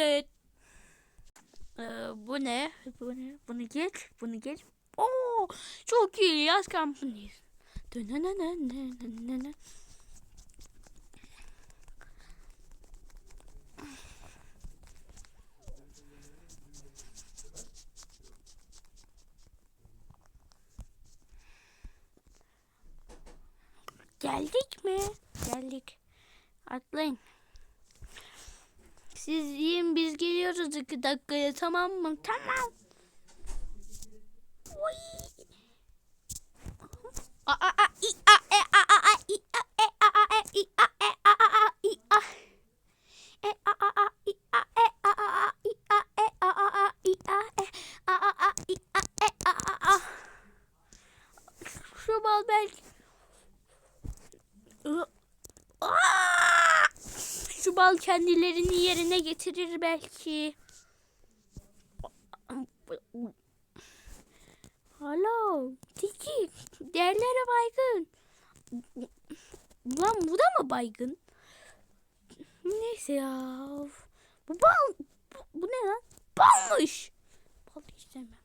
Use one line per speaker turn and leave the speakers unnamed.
Düt. Ee, bu ne? Bu ne? Bunu geç. Bunu geç. Oo, çok iyi yaz kampındayız. Geldik mi? Geldik. Atlayın. Siz yiyin biz geliyoruz iki dakikaya tamam mı? Tamam. Oy. A a a i a e a a a i a e a a e i a e a a a i a e a a a i a e a a a i a e a a a i a e a a a i a e a a a Şu bal belki Aa! Şu bal kendilerini yerine getirir belki. Alo, Tiki, değerlere baygın. Lan bu da mı baygın? Neyse ya. Bu bal, bu, bu ne lan? Balmış. Bal istemem.